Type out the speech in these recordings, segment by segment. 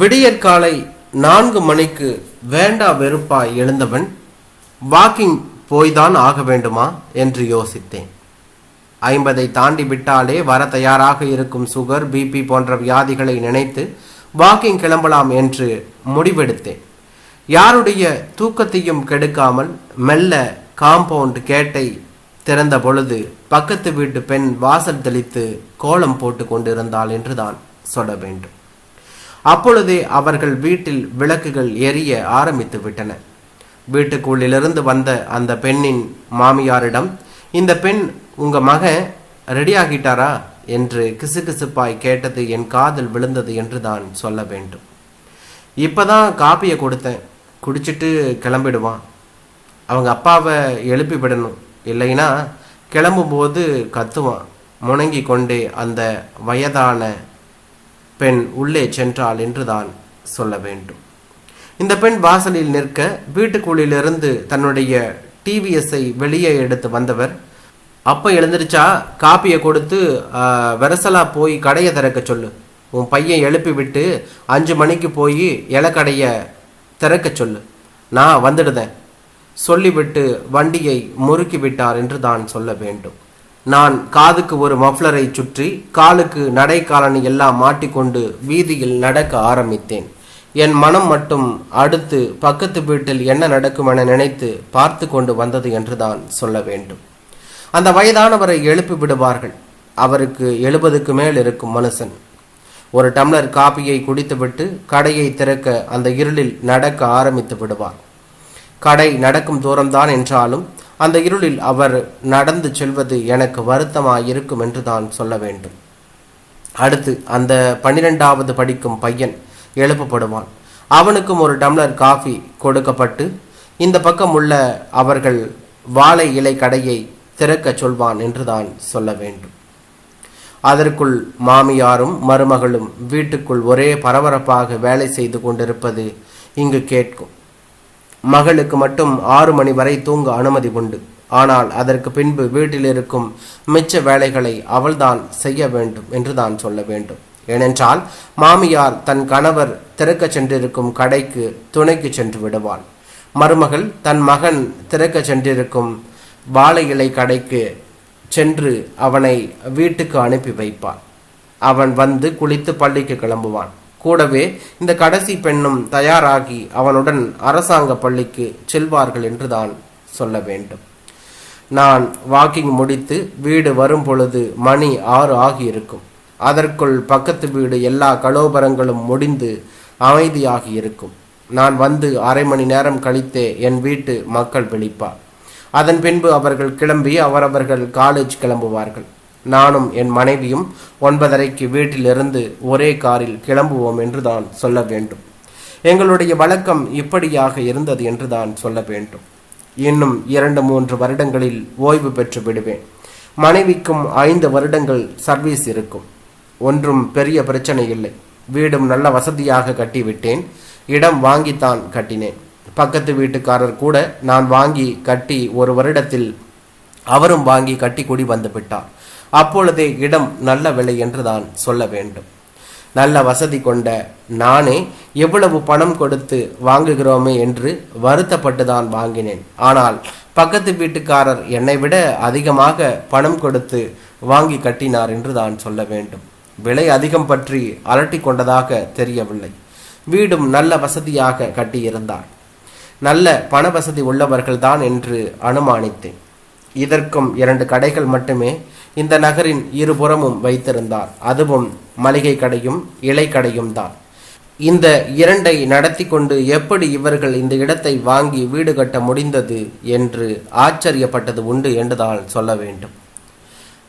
விடியற்காலை நான்கு மணிக்கு வேண்டா வெறுப்பாய் எழுந்தவன் வாக்கிங் போய்தான் ஆக வேண்டுமா என்று யோசித்தேன். ஐம்பதை தாண்டி விட்டாலே வர தயாராக இருக்கும் சுகர் பிபி போன்ற வியாதிகளை நினைத்து வாக்கிங் கிளம்பலாம் என்று முடிவெடுத்தேன். யாருடைய தூக்கத்தையும் கெடுக்காமல் மெல்ல காம்பவுண்ட் கேட்டை திறந்த பொழுது பக்கத்து வீட்டு பெண் வாசல் தெளித்து கோலம் போட்டு கொண்டிருந்தாள் என்றுதான் சொல்ல வேண்டும். அப்பொழுதே அவர்கள் வீட்டில் விளக்குகள் எரிய ஆரம்பித்து விட்டன. வீட்டுக்குள்ளிலிருந்து வந்த அந்த பெண்ணின் மாமியாரிடம் இந்த பெண் உங்க மகன் ரெடியாகிட்டாரா? என்று என்று கிசுகிசுப்பாய் கேட்டது என் காதில் விழுந்தது என்று தான் சொல்ல வேண்டும். இப்பதான் காப்பியை கொடுத்தேன். குடிச்சிட்டு கிளம்பிடுவான். அவங்க அப்பாவை எழுப்பி விடணும். இல்லைன்னா கிளம்பும்போது கத்துவான். முணங்கி கொண்டே அந்த வயதான பெண் உள்ளே சென்றாள் என்றுதான் சொல்ல வேண்டும். இந்த பெண் வாசலில் நிற்க வீட்டுக்குள்ளிலிருந்து தன்னுடைய டிவிஎஸ்ஐ வெளியே எடுத்து வந்தவர் அப்போ எழுந்திருச்சா? காப்பியை கொடுத்து வெரசலாக போய் கடையை திறக்க சொல்லு. உன் பையன் எழுப்பி விட்டு அஞ்சு மணிக்கு போய் இலக்கடையை திறக்க சொல்லு. நான் வந்துடுதேன். சொல்லிவிட்டு வண்டியை முறுக்கி விட்டார் என்று தான் சொல்ல வேண்டும். நான் காதுக்கு ஒரு மஃப்ளரை சுற்றி காலுக்கு நடை காலணி எல்லாம் மாட்டிக்கொண்டு வீதியில் நடக்க ஆரம்பித்தேன். என் மனம் மட்டும் அடுத்து பக்கத்து வீட்டில் என்ன நடக்கும் என நினைத்து பார்த்து கொண்டு வந்தது என்று தான் சொல்ல வேண்டும். அந்த வயதானவரை எழுப்பி விடுவார்கள். அவருக்கு எழுபதுக்கு மேல் இருக்கும் மனுஷன். ஒரு டம்ளர் காபியை குடித்துவிட்டு கடையை திறக்க அந்த இருளில் நடக்க ஆரம்பித்து விடுவார். கடை நடக்கும் தூரம்தான் என்றாலும் அந்த இருளில் அவர் நடந்து செல்வது எனக்கு வருத்தமாக இருக்கும் என்று தான் சொல்ல வேண்டும். அடுத்து அந்த பன்னிரெண்டாவது படிக்கும் பையன் எழுப்பப்படுவான். அவனுக்கும் ஒரு டம்ளர் காஃபி கொடுக்கப்பட்டு இந்த பக்கம் உள்ள அவர்கள் வாழை இலை கடையை திறக்கச் சொல்வான் என்று தான் சொல்ல வேண்டும். அதற்குள் மாமியாரும் மருமகளும் வீட்டுக்குள் ஒரே பரபரப்பாக வேலை செய்து கொண்டிருப்பது இங்கு கேட்கும். மகளுக்கு மட்டும் ஆறு மணி வரை தூங்க அனுமதி உண்டு. ஆனால் அதற்கு பின்பு வீட்டில் இருக்கும் மிச்ச வேலைகளை அவள்தான் செய்ய வேண்டும் என்று தான் சொல்ல வேண்டும். ஏனென்றால் மாமியார் தன் கணவர் திறக்க சென்றிருக்கும் கடைக்கு துணைக்கு சென்று விடுவாள். மருமகள் தன் மகன் திறக்க சென்றிருக்கும் வாழை இலை கடைக்கு சென்று அவனை வீட்டுக்கு அனுப்பி வைப்பாள். அவன் வந்து குளித்து பள்ளிக்கு கிளம்புவான். கூடவே இந்த கடைசி பெண்ணும் தயாராகி அவனுடன் அரசாங்க பள்ளிக்கு செல்வார்கள் என்று தான் சொல்ல வேண்டும். நான் வாக்கிங் முடித்து வீடு வரும் பொழுது மணி ஆறு ஆகியிருக்கும். அதற்குள் பக்கத்து வீடு எல்லா கலோபரங்களும் முடிந்து அமைதியாகி இருக்கும். நான் வந்து அரை மணி நேரம் கழித்தே என் வீட்டு மக்கள் விழிப்பார். அதன் பின்பு அவர்கள் கிளம்பி அவரவர்கள் காலேஜ் கிளம்புவார்கள். நானும் என் மனைவியும் ஒன்பதரைக்கு வீட்டிலிருந்து ஒரே காரில் கிளம்புவோம் என்று தான் சொல்ல வேண்டும். எங்களுடைய வழக்கம் இப்படியாக இருந்தது என்று தான் சொல்ல வேண்டும். இன்னும் இரண்டு மூன்று வருடங்களில் ஓய்வு பெற்று விடுவேன். மனைவிக்கும் ஐந்து வருடங்கள் சர்வீஸ் இருக்கும். ஒன்றும் பெரிய பிரச்சனை இல்லை. வீடும் நல்ல வசதியாக கட்டிவிட்டேன். இடம் வாங்கித்தான் கட்டினேன். பக்கத்து வீட்டுக்காரர் கூட நான் வாங்கி கட்டி ஒரு வருடத்தில் அவரும் வாங்கி கட்டி குடி வந்து விட்டார். அப்பொழுதே இடம் நல்ல விலை என்று தான் சொல்ல வேண்டும். நல்ல வசதி கொண்ட நானே எவ்வளவு பணம் கொடுத்து வாங்குகிறோமே என்று வருத்தப்பட்டு தான் வாங்கினேன். ஆனால் பக்கத்து வீட்டுக்காரர் என்னை விட அதிகமாக பணம் கொடுத்து வாங்கி கட்டினார் என்று தான் சொல்ல வேண்டும். விலை அதிகம் பற்றி அலட்டி கொண்டதாக தெரியவில்லை. வீடும் நல்ல வசதியாக கட்டியிருந்தார். நல்ல பண வசதி உள்ளவர்கள்தான் என்று அனுமானித்தேன். இதற்கும் இரண்டு கடைகள் மட்டுமே இந்த நகரின் இருபுறமும் வைத்திருந்தார். அதுவும் மளிகை கடையும் இலை கடையும் தான். இந்த இரண்டை நடத்தி கொண்டு எப்படி இவர்கள் இந்த இடத்தை வாங்கி வீடு கட்ட முடிந்தது என்று ஆச்சரியப்பட்டது உண்டு என்றுதான் சொல்ல வேண்டும்.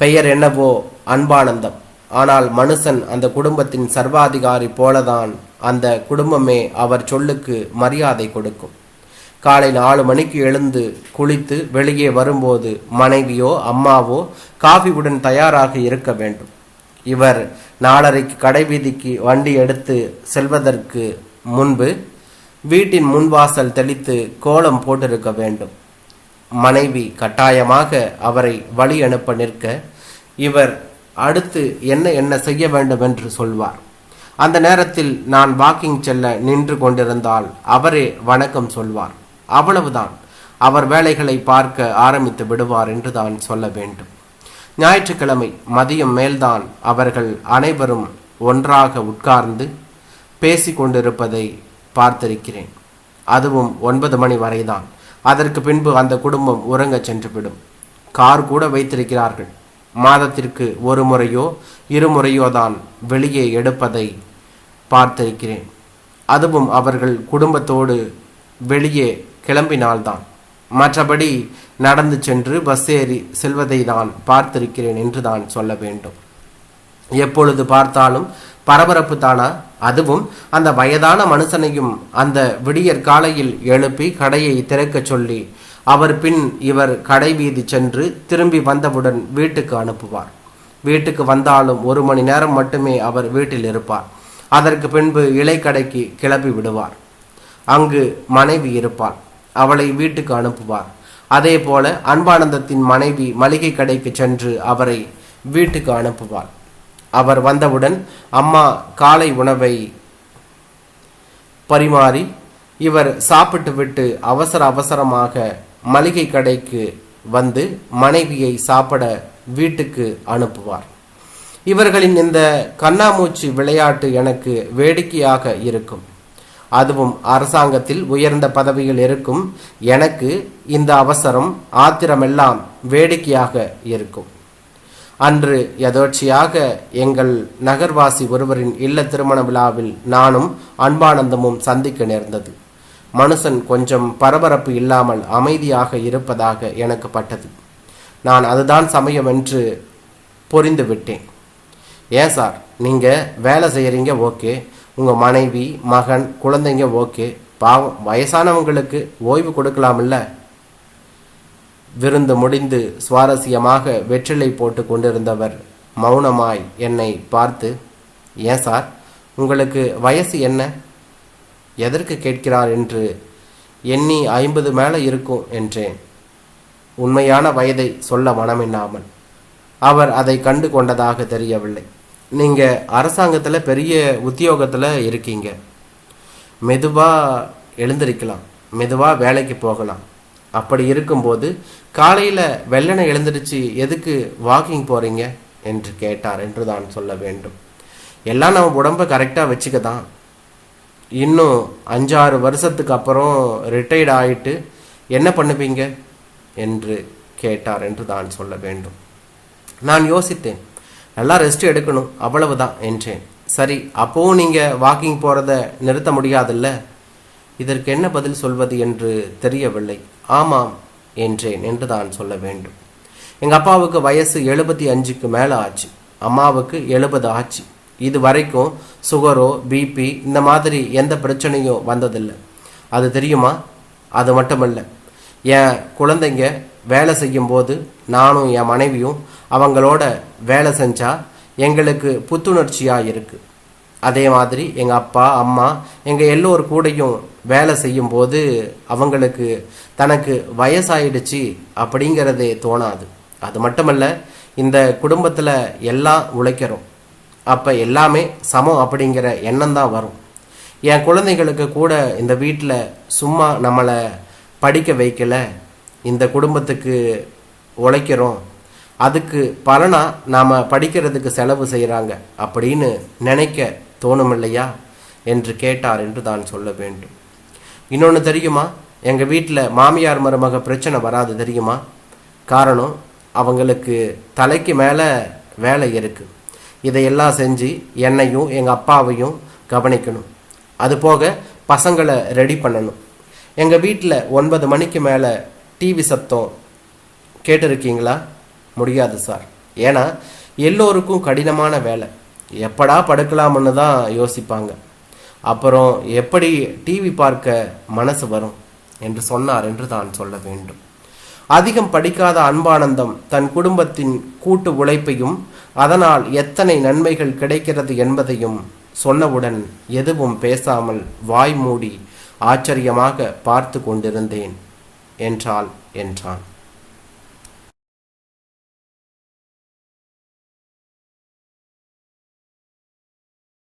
பெயர் என்னவோ அன்பானந்தம். ஆனால் மனுஷன் அந்த குடும்பத்தின் சர்வாதிகாரி போலதான் அந்த குடும்பமே அவர் சொல்லுக்கு மரியாதை கொடுக்கும். காலை நாலு மணிக்கு எழுந்து குளித்து வெளியே வரும்போது மனைவியோ அம்மாவோ காஃபியுடன் தயாராக இருக்க வேண்டும். இவர் நாலரைக்கு கடை வீதிக்கு வண்டி எடுத்து செல்வதற்கு முன்பு வீட்டின் முன்வாசல் தெளித்து கோலம் போட்டிருக்க வேண்டும். மனைவி கட்டாயமாக அவரை வழி அனுப்ப நிற்க இவர் அடுத்து என்ன என்ன செய்ய வேண்டும் என்று சொல்வார். அந்த நேரத்தில் நான் வாக்கிங் செல்ல நின்று கொண்டிருந்தால் அவரே வணக்கம் சொல்வார். அவ்வளவுதான். அவர் வேலைகளை பார்க்க ஆரம்பித்து விடுவார் என்று தான் சொல்ல வேண்டும். ஞாயிற்றுக்கிழமை மதியம் மேல்தான் அவர்கள் அனைவரும் ஒன்றாக உட்கார்ந்து பேசிக் கொண்டிருப்பதை பார்த்திருக்கிறேன். அதுவும் ஒன்பது மணி வரைதான். அதற்கு பின்பு அந்த குடும்பம் உறங்க சென்றுவிடும். கார் கூட வைத்திருக்கிறார்கள். மாதத்திற்கு ஒரு முறையோ இருமுறையோ தான் வெளியே எடுப்பதை பார்த்திருக்கிறேன். அதுவும் அவர்கள் குடும்பத்தோடு வெளியே கிளம்பினால்தான். மற்றபடி நடந்து சென்று பஸ் ஏறி செல்வதை தான் பார்த்திருக்கிறேன் என்று தான் சொல்ல வேண்டும். எப்பொழுது பார்த்தாலும் பரபரப்பு தானா? அதுவும் அந்த வயதான மனுஷனையும் அந்த விடியற் காலையில் எழுப்பி கடையை திறக்கச் சொல்லி அவர் பின் இவர் கடை வீதி சென்று திரும்பி வந்தவுடன் வீட்டுக்கு அனுப்புவார். வீட்டுக்கு வந்தாலும் ஒரு மணி நேரம் மட்டுமே அவர் வீட்டில் இருப்பார். அதற்கு பின்பு இலைக்கடைக்கு கிளப்பி விடுவார். அங்கு மனைவி இருப்பாள். அவளை வீட்டுக்கு அனுப்புவார். அதே போல அன்பானந்தத்தின் மனைவி மளிகை கடைக்கு சென்று அவரை வீட்டுக்கு அனுப்புவார் அவர் வந்தவுடன் அம்மா காலை உணவை பரிமாறி இவர் சாப்பிட்டு விட்டு அவசர அவசரமாக மளிகை கடைக்கு வந்து மனைவியை சாப்பிட வீட்டுக்கு அனுப்புவார். இவர்களின் இந்த கண்ணாமூச்சி விளையாட்டு எனக்கு வேடிக்கையாக இருக்கும். அதுவும் அரசாங்கத்தில் உயர்ந்த பதவியில் இருக்கும். எனக்கு இந்த அவசரம் ஆத்திரமெல்லாம் வேடிக்கையாக இருக்கும். அன்று எதோட்சியாக எங்கள் நகர்வாசி ஒருவரின் இல்ல திருமண விழாவில் நானும் அன்பானந்தமும் சந்திக்க நேர்ந்தது. மனுஷன் கொஞ்சம் பரபரப்பு இல்லாமல் அமைதியாக இருப்பதாக எனக்கு பட்டது. நான் அதுதான் சமயம் என்று புரிந்து விட்டேன் ஏன் சார்? நீங்கள் வேலை செய்கிறீங்க ஓகே. உங்கள் மனைவி மகன் குழந்தைங்க ஓகே. பாவம் வயசானவங்களுக்கு ஓய்வு கொடுக்கலாம்ல விருந்து முடிந்து சுவாரஸ்யமாக வெற்றிலை போட்டு கொண்டிருந்தவர் மௌனமாய் என்னை பார்த்து ஏன் சார்? உங்களுக்கு வயசு என்ன? எதற்கு கேட்கிறார் என்று எண்ணி ஐம்பது மேலே இருக்கும் என்றேன். உண்மையான வயதை சொல்ல மனமில்லாமல். அவர் அதை கண்டு கொண்டதாக தெரியவில்லை. நீங்கள் அரசாங்கத்தில் பெரிய உத்தியோகத்தில் இருக்கீங்க. மெதுவாக எழுந்திருக்கலாம். மெதுவாக வேலைக்கு போகலாம். அப்படி இருக்கும்போது காலையில் வெள்ளனை எழுந்திருச்சு எதுக்கு வாக்கிங் போகிறீங்க என்று கேட்டார் என்று தான் சொல்ல வேண்டும். எல்லாம் நம்ம உடம்பை கரெக்டாக வச்சுக்க தான் இன்னும் அஞ்சாறு வருஷத்துக்கு அப்புறம் ரிட்டையர்ட் ஆகிட்டு என்ன பண்ணுவீங்க? என்று கேட்டார் என்று தான் சொல்ல வேண்டும். நான் யோசித்தேன். நல்லா ரெஸ்ட் எடுக்கணும் அவ்வளவுதான் என்றேன். சரி அப்போவும் நீங்கள் வாக்கிங் போகிறத நிறுத்த முடியாதுல்ல? இதற்கு என்ன பதில் சொல்வது என்று தெரியவில்லை. ஆமாம் என்றேன் என்று தான் சொல்ல வேண்டும். எங்கள் அப்பாவுக்கு வயசு எழுபத்தி அஞ்சுக்கு மேலே ஆச்சு. அம்மாவுக்கு எழுபது ஆச்சு. இது வரைக்கும் சுகரோ பிபி இந்த மாதிரி எந்த பிரச்சனையும் வந்ததில்லை. அது தெரியுமா? அது மட்டுமல்ல. என் குழந்தைங்க வேலை செய்யும்போது நானும் என் மனைவியும் அவங்களோட வேலை செஞ்சா எங்களுக்கு புத்துணர்ச்சியாக இருக்குது அதே மாதிரி எங்கள் அப்பா அம்மா எங்கள் எல்லோர் கூடையும் வேலை செய்யும்போது அவங்களுக்கு தனக்கு வயசாயிடுச்சு அப்படிங்கிறதே தோணாது. அது மட்டுமல்ல இந்த குடும்பத்தில் எல்லாம் உழைக்கிறோம். அப்போ எல்லாமே சமம் அப்படிங்கிற எண்ணம் தான் வரும். என் குழந்தைகளுக்கு கூட இந்த வீட்டில் சும்மா நம்மளை படிக்க வைக்கல. இந்த குடும்பத்துக்கு உழைக்கிறோம். அதுக்கு பலனாக நாம் படிக்கிறதுக்கு செலவு செய்கிறாங்க அப்படின்னு நினைக்க தோணும் இல்லையா என்று கேட்டார் என்று தான் சொல்ல வேண்டும். இன்னொன்று தெரியுமா? எங்கள் வீட்டில் மாமியார் மருமக பிரச்சனை வராது தெரியுமா? காரணம் அவங்களுக்கு தலைக்கு மேலே வேலை இருக்குது இதையெல்லாம் செஞ்சு என்னையும் எங்கள் அப்பாவையும் கவனிக்கணும். அது போக பசங்களை ரெடி பண்ணணும். எங்கள் வீட்டில் ஒன்பது மணிக்கு மேலே டிவி சத்தம் கேட்டிருக்கீங்களா? முடியாது சார். ஏன்னா எல்லோருக்கும் கடினமான வேலை. எப்படா படுக்கலாம்னு தான் யோசிப்பாங்க. அப்புறம் எப்படி டிவி பார்க்க மனசு வரும்? என்று சொன்னார் என்று தான் சொல்ல வேண்டும். அதிகம் படிக்காத அன்பானந்தம் தன் குடும்பத்தின் கூட்டு உழைப்பையும் அதனால் எத்தனை நன்மைகள் கிடைக்கிறது என்பதையும் சொன்னவுடன் எதுவும் பேசாமல் வாய் மூடி ஆச்சரியமாக பார்த்து கொண்டிருந்தேன். என்றாள் என்றான்.